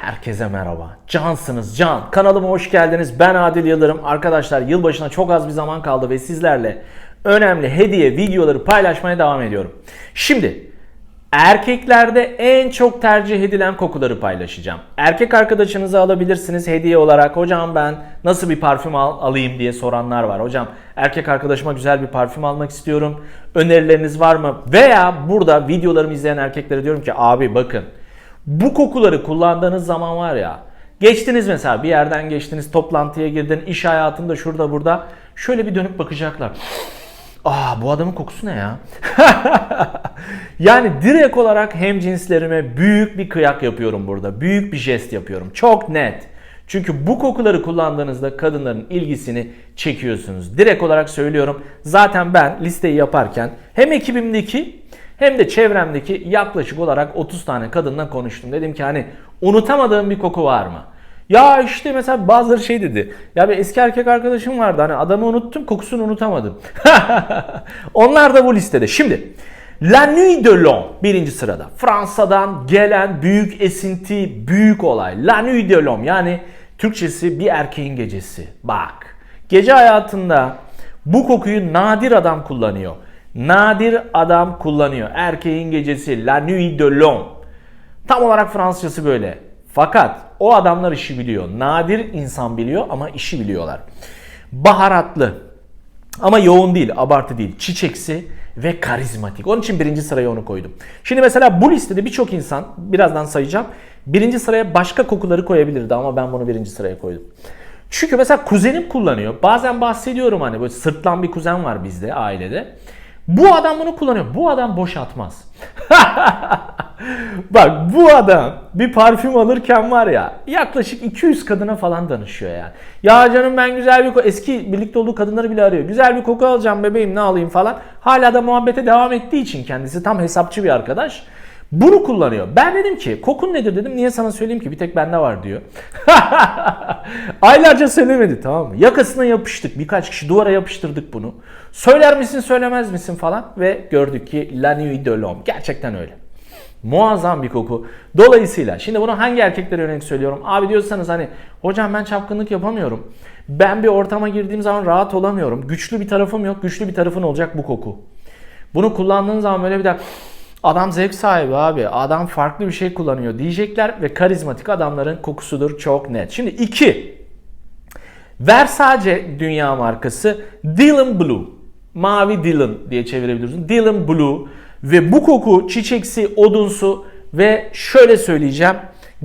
Herkese merhaba. Cansınız can. Kanalıma hoş geldiniz. Ben Adil Yıldırım. Arkadaşlar yılbaşına çok az bir zaman kaldı ve sizlerle önemli hediye videoları paylaşmaya devam ediyorum. Şimdi erkeklerde en çok tercih edilen kokuları paylaşacağım. Erkek arkadaşınızı alabilirsiniz hediye olarak. Hocam ben nasıl bir parfüm al- alayım diye soranlar var. Hocam erkek arkadaşıma güzel bir parfüm almak istiyorum. Önerileriniz var mı? Veya burada videolarımı izleyen erkeklere diyorum ki abi bakın bu kokuları kullandığınız zaman var ya geçtiniz mesela bir yerden geçtiniz toplantıya girdin iş hayatında şurada burada şöyle bir dönüp bakacaklar. Aa bu adamın kokusu ne ya? yani direkt olarak hem cinslerime büyük bir kıyak yapıyorum burada. Büyük bir jest yapıyorum. Çok net. Çünkü bu kokuları kullandığınızda kadınların ilgisini çekiyorsunuz. Direkt olarak söylüyorum. Zaten ben listeyi yaparken hem ekibimdeki hem de çevremdeki yaklaşık olarak 30 tane kadınla konuştum. Dedim ki hani unutamadığım bir koku var mı? Ya işte mesela bazıları şey dedi. Ya bir eski erkek arkadaşım vardı hani adamı unuttum kokusunu unutamadım. Onlar da bu listede. Şimdi La Nuit de L'Homme birinci sırada. Fransa'dan gelen büyük esinti, büyük olay. La Nuit de L'Homme yani Türkçesi bir erkeğin gecesi. Bak gece hayatında bu kokuyu nadir adam kullanıyor. Nadir adam kullanıyor. Erkeğin gecesi La Nuit de L'Homme. Tam olarak Fransızcası böyle. Fakat o adamlar işi biliyor. Nadir insan biliyor ama işi biliyorlar. Baharatlı ama yoğun değil, abartı değil. Çiçeksi ve karizmatik. Onun için birinci sıraya onu koydum. Şimdi mesela bu listede birçok insan, birazdan sayacağım, birinci sıraya başka kokuları koyabilirdi ama ben bunu birinci sıraya koydum. Çünkü mesela kuzenim kullanıyor. Bazen bahsediyorum hani böyle sırtlan bir kuzen var bizde ailede. Bu adam bunu kullanıyor. Bu adam boş atmaz. Bak bu adam bir parfüm alırken var ya yaklaşık 200 kadına falan danışıyor yani. Ya canım ben güzel bir koku eski birlikte olduğu kadınları bile arıyor. Güzel bir koku alacağım bebeğim ne alayım falan. Hala da muhabbete devam ettiği için kendisi tam hesapçı bir arkadaş. Bunu kullanıyor. Ben dedim ki kokun nedir dedim. Niye sana söyleyeyim ki bir tek bende var diyor. Aylarca söylemedi tamam mı? Yakasına yapıştık. Birkaç kişi duvara yapıştırdık bunu. Söyler misin söylemez misin falan. Ve gördük ki La Nuit de l'Homme. Gerçekten öyle. Muazzam bir koku. Dolayısıyla şimdi bunu hangi erkeklere yönelik söylüyorum? Abi diyorsanız hani hocam ben çapkınlık yapamıyorum. Ben bir ortama girdiğim zaman rahat olamıyorum. Güçlü bir tarafım yok. Güçlü bir tarafın olacak bu koku. Bunu kullandığın zaman böyle bir de adam zevk sahibi abi. Adam farklı bir şey kullanıyor diyecekler ve karizmatik adamların kokusudur çok net. Şimdi iki. Versace dünya markası Dylan Blue. Mavi Dylan diye çevirebilirsin. Dylan Blue ve bu koku çiçeksi, odunsu ve şöyle söyleyeceğim.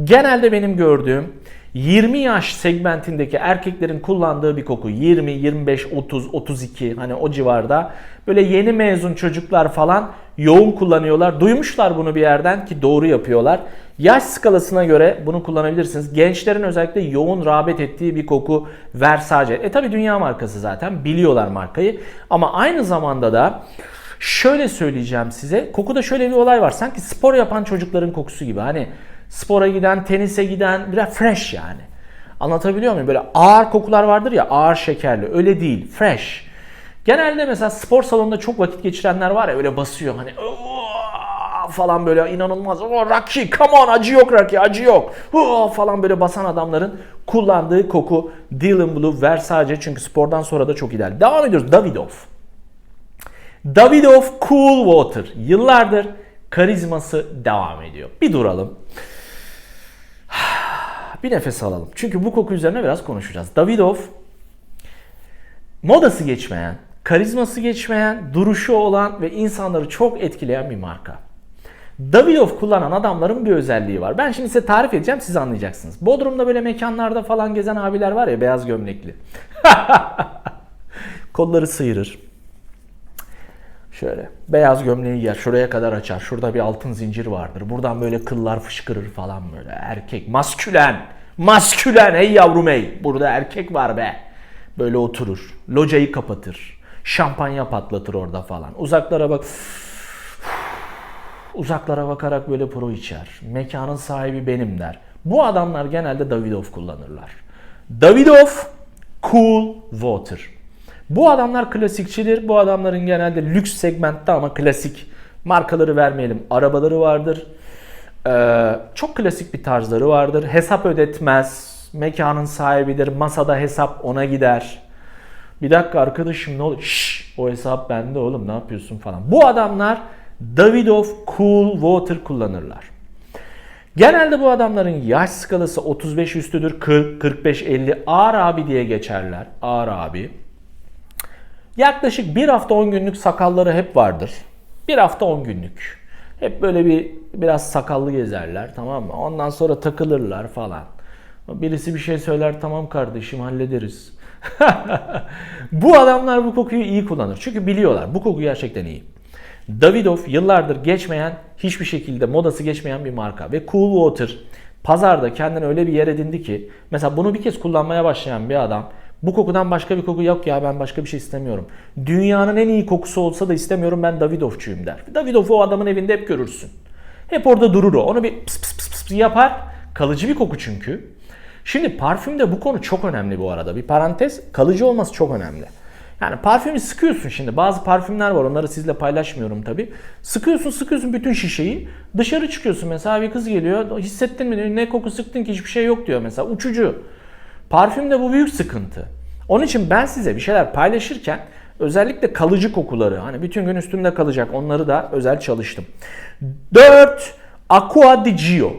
Genelde benim gördüğüm 20 yaş segmentindeki erkeklerin kullandığı bir koku. 20, 25, 30, 32 hani o civarda. Böyle yeni mezun çocuklar falan yoğun kullanıyorlar. Duymuşlar bunu bir yerden ki doğru yapıyorlar. Yaş skalasına göre bunu kullanabilirsiniz. Gençlerin özellikle yoğun rağbet ettiği bir koku Versace. E tabi dünya markası zaten biliyorlar markayı. Ama aynı zamanda da şöyle söyleyeceğim size. Kokuda şöyle bir olay var. Sanki spor yapan çocukların kokusu gibi. Hani spora giden, tenise giden biraz fresh yani. Anlatabiliyor muyum? Böyle ağır kokular vardır ya ağır şekerli. Öyle değil. Fresh. Genelde mesela spor salonunda çok vakit geçirenler var ya öyle basıyor hani falan böyle inanılmaz. Oh, Rocky come on acı yok Rocky acı yok. Falan böyle basan adamların kullandığı koku Dylan Blue Versace çünkü spordan sonra da çok ideal. Devam ediyoruz. Davidoff. Davidoff Cool Water. Yıllardır karizması devam ediyor. Bir duralım. Bir nefes alalım. Çünkü bu koku üzerine biraz konuşacağız. Davidoff modası geçmeyen, karizması geçmeyen, duruşu olan ve insanları çok etkileyen bir marka. Davidoff kullanan adamların bir özelliği var. Ben şimdi size tarif edeceğim siz anlayacaksınız. Bodrum'da böyle mekanlarda falan gezen abiler var ya beyaz gömlekli. Kolları sıyırır. Şöyle beyaz gömleği giyer şuraya kadar açar. Şurada bir altın zincir vardır. Buradan böyle kıllar fışkırır falan böyle. Erkek maskülen. Maskülen ey yavrum ey. Burada erkek var be. Böyle oturur. Locayı kapatır. Şampanya patlatır orada falan. Uzaklara bak. Uzaklara bakarak böyle pro içer. Mekanın sahibi benim der. Bu adamlar genelde Davidoff kullanırlar. Davidoff Cool Water. Bu adamlar klasikçidir. Bu adamların genelde lüks segmentte ama klasik markaları vermeyelim. Arabaları vardır. Ee, çok klasik bir tarzları vardır. Hesap ödetmez. Mekanın sahibidir. Masada hesap ona gider. Bir dakika arkadaşım ne olur? Şşş, o hesap bende oğlum ne yapıyorsun falan. Bu adamlar Davidoff Cool Water kullanırlar. Genelde bu adamların yaş skalası 35 üstüdür. 40, 45, 50 ağır abi diye geçerler. Ağır abi. Yaklaşık bir hafta 10 günlük sakalları hep vardır. Bir hafta 10 günlük. Hep böyle bir biraz sakallı gezerler tamam mı? Ondan sonra takılırlar falan. Birisi bir şey söyler tamam kardeşim hallederiz. bu adamlar bu kokuyu iyi kullanır. Çünkü biliyorlar bu koku gerçekten iyi. Davidoff yıllardır geçmeyen, hiçbir şekilde modası geçmeyen bir marka. Ve Cool Water pazarda kendine öyle bir yer edindi ki mesela bunu bir kez kullanmaya başlayan bir adam bu kokudan başka bir koku yok ya ben başka bir şey istemiyorum. Dünyanın en iyi kokusu olsa da istemiyorum ben Davidoff'çuyum der. Davidoff'u o adamın evinde hep görürsün. Hep orada durur o. Onu bir pıs pıs pıs pıs yapar. Kalıcı bir koku çünkü. Şimdi parfümde bu konu çok önemli bu arada. Bir parantez kalıcı olması çok önemli. Yani parfümü sıkıyorsun şimdi. Bazı parfümler var onları sizle paylaşmıyorum tabi. Sıkıyorsun sıkıyorsun bütün şişeyi. Dışarı çıkıyorsun mesela bir kız geliyor. Hissettin mi. Ne koku sıktın ki hiçbir şey yok diyor mesela. Uçucu. Parfümde bu büyük sıkıntı. Onun için ben size bir şeyler paylaşırken özellikle kalıcı kokuları hani bütün gün üstümde kalacak onları da özel çalıştım. 4. Aqua di Gio.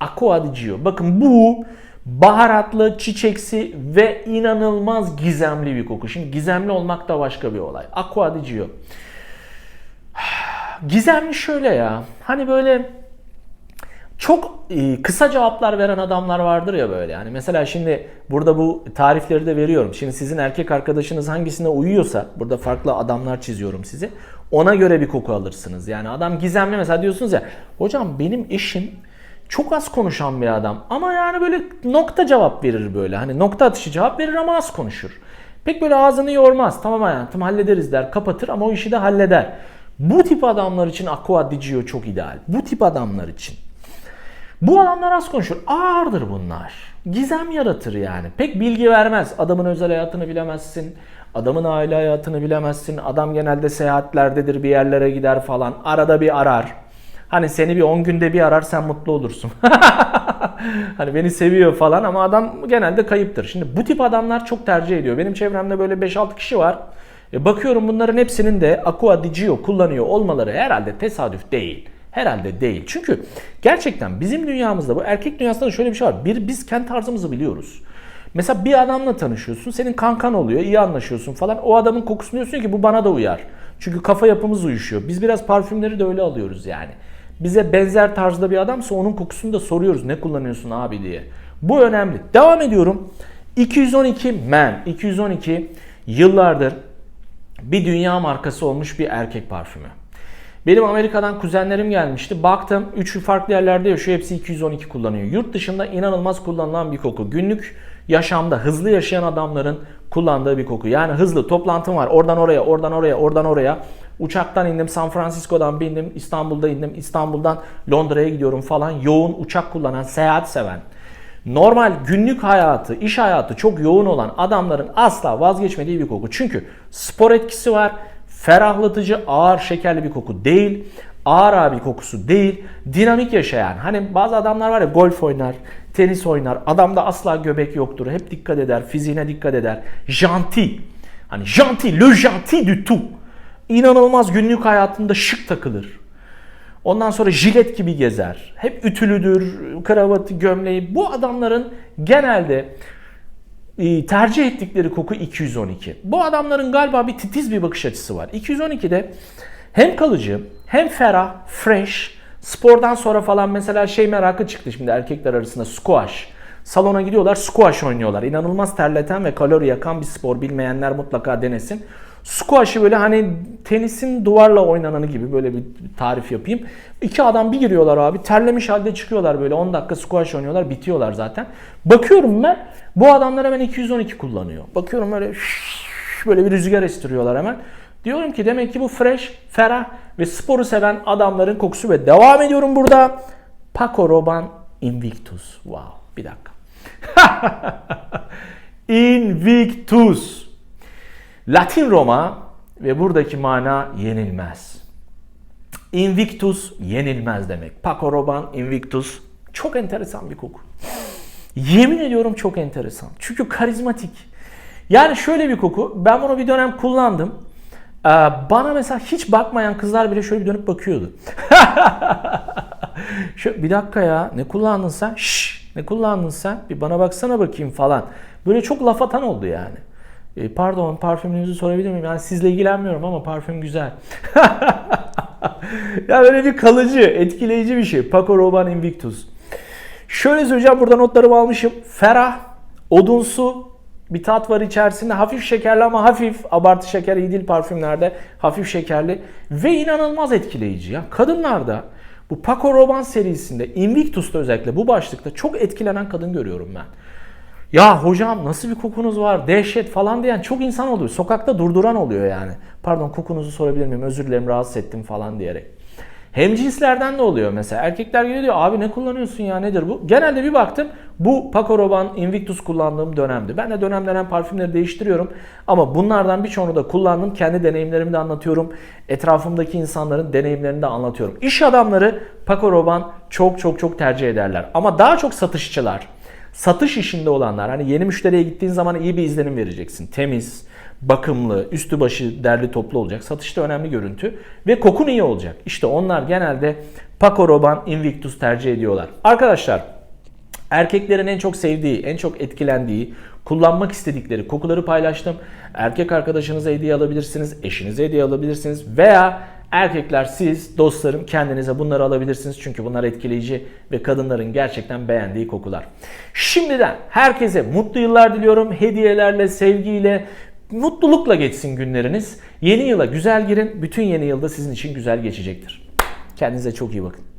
Aqua di Gio. Bakın bu baharatlı, çiçeksi ve inanılmaz gizemli bir koku. Şimdi gizemli olmak da başka bir olay. Aqua di Gio. Gizemli şöyle ya. Hani böyle çok e, kısa cevaplar veren adamlar vardır ya böyle. Yani mesela şimdi burada bu tarifleri de veriyorum. Şimdi sizin erkek arkadaşınız hangisine uyuyorsa burada farklı adamlar çiziyorum size. Ona göre bir koku alırsınız. Yani adam gizemli mesela diyorsunuz ya hocam benim eşim çok az konuşan bir adam ama yani böyle nokta cevap verir böyle. Hani nokta atışı cevap verir ama az konuşur. Pek böyle ağzını yormaz. Tamam hayatım hallederiz der kapatır ama o işi de halleder. Bu tip adamlar için Aqua di Gio çok ideal. Bu tip adamlar için. Bu adamlar az konuşur. Ağırdır bunlar. Gizem yaratır yani. Pek bilgi vermez. Adamın özel hayatını bilemezsin. Adamın aile hayatını bilemezsin. Adam genelde seyahatlerdedir bir yerlere gider falan. Arada bir arar. Hani seni bir 10 günde bir arar sen mutlu olursun. hani beni seviyor falan ama adam genelde kayıptır. Şimdi bu tip adamlar çok tercih ediyor. Benim çevremde böyle 5-6 kişi var. E bakıyorum bunların hepsinin de Aqua di Gio kullanıyor olmaları herhalde tesadüf değil. Herhalde değil. Çünkü gerçekten bizim dünyamızda bu erkek dünyasında da şöyle bir şey var. Bir biz kendi tarzımızı biliyoruz. Mesela bir adamla tanışıyorsun, senin kankan oluyor, iyi anlaşıyorsun falan. O adamın kokusunu diyorsun ki bu bana da uyar. Çünkü kafa yapımız uyuşuyor. Biz biraz parfümleri de öyle alıyoruz yani. Bize benzer tarzda bir adamsa onun kokusunu da soruyoruz. Ne kullanıyorsun abi diye. Bu önemli. Devam ediyorum. 212 Man. 212 yıllardır bir dünya markası olmuş bir erkek parfümü. Benim Amerika'dan kuzenlerim gelmişti. Baktım 3 farklı yerlerde yaşıyor. Hepsi 212 kullanıyor. Yurt dışında inanılmaz kullanılan bir koku. Günlük yaşamda hızlı yaşayan adamların kullandığı bir koku. Yani hızlı toplantım var. Oradan oraya, oradan oraya, oradan oraya. Uçaktan indim, San Francisco'dan bindim, İstanbul'da indim, İstanbul'dan Londra'ya gidiyorum falan. Yoğun uçak kullanan, seyahat seven. Normal günlük hayatı, iş hayatı çok yoğun olan adamların asla vazgeçmediği bir koku. Çünkü spor etkisi var ferahlatıcı, ağır şekerli bir koku değil. Ağır abi kokusu değil. Dinamik yaşayan. Hani bazı adamlar var ya golf oynar, tenis oynar. Adamda asla göbek yoktur. Hep dikkat eder, fiziğine dikkat eder. Janti. Hani janti, le janti du tout. İnanılmaz günlük hayatında şık takılır. Ondan sonra jilet gibi gezer. Hep ütülüdür, kravatı, gömleği. Bu adamların genelde tercih ettikleri koku 212. Bu adamların galiba bir titiz bir bakış açısı var. 212'de hem kalıcı hem ferah, fresh, spordan sonra falan mesela şey merakı çıktı şimdi erkekler arasında squash. Salona gidiyorlar squash oynuyorlar. İnanılmaz terleten ve kalori yakan bir spor. Bilmeyenler mutlaka denesin. Squash'ı böyle hani tenisin duvarla oynananı gibi böyle bir tarif yapayım. İki adam bir giriyorlar abi terlemiş halde çıkıyorlar böyle 10 dakika squash oynuyorlar bitiyorlar zaten. Bakıyorum ben bu adamlar hemen 212 kullanıyor. Bakıyorum böyle böyle bir rüzgar estiriyorlar hemen. Diyorum ki demek ki bu fresh, ferah ve sporu seven adamların kokusu ve devam ediyorum burada. Paco Rabanne Invictus. Wow bir dakika. Invictus. Latin Roma ve buradaki mana yenilmez. Invictus yenilmez demek. Paco Rabanne Invictus çok enteresan bir koku. Yemin ediyorum çok enteresan. Çünkü karizmatik. Yani şöyle bir koku. Ben bunu bir dönem kullandım. Ee, Bana mesela hiç bakmayan kızlar bile şöyle bir dönüp bakıyordu. Şu, bir dakika ya ne kullandın sen? Şşş ne kullandın sen? Bir bana baksana bakayım falan. Böyle çok laf atan oldu yani. E, pardon parfümünüzü sorabilir miyim? Yani sizle ilgilenmiyorum ama parfüm güzel. ya böyle bir kalıcı, etkileyici bir şey. Paco Rabanne Invictus. Şöyle söyleyeceğim burada notlarımı almışım. Ferah, odunsu bir tat var içerisinde. Hafif şekerli ama hafif. Abartı şeker iyi değil parfümlerde. Hafif şekerli ve inanılmaz etkileyici. Ya kadınlarda bu Paco Rabanne serisinde Invictus'ta özellikle bu başlıkta çok etkilenen kadın görüyorum ben. Ya hocam nasıl bir kokunuz var dehşet falan diyen çok insan oluyor. Sokakta durduran oluyor yani. Pardon kokunuzu sorabilir miyim özür dilerim rahatsız ettim falan diyerek. Hem cinslerden de oluyor mesela. Erkekler geliyor diyor abi ne kullanıyorsun ya nedir bu? Genelde bir baktım bu Paco Rabanne Invictus kullandığım dönemdi. Ben de dönem dönem parfümleri değiştiriyorum. Ama bunlardan birçoğunu da kullandım. Kendi deneyimlerimi de anlatıyorum. Etrafımdaki insanların deneyimlerini de anlatıyorum. İş adamları Paco Rabanne çok çok çok tercih ederler. Ama daha çok satışçılar satış işinde olanlar hani yeni müşteriye gittiğin zaman iyi bir izlenim vereceksin. Temiz, bakımlı, üstü başı derli toplu olacak. Satışta önemli görüntü ve kokun iyi olacak. İşte onlar genelde Paco Rabanne Invictus tercih ediyorlar. Arkadaşlar erkeklerin en çok sevdiği, en çok etkilendiği, kullanmak istedikleri kokuları paylaştım. Erkek arkadaşınıza hediye alabilirsiniz, eşinize hediye alabilirsiniz veya Erkekler siz dostlarım kendinize bunları alabilirsiniz çünkü bunlar etkileyici ve kadınların gerçekten beğendiği kokular. Şimdiden herkese mutlu yıllar diliyorum. Hediyelerle, sevgiyle, mutlulukla geçsin günleriniz. Yeni yıla güzel girin. Bütün yeni yılda sizin için güzel geçecektir. Kendinize çok iyi bakın.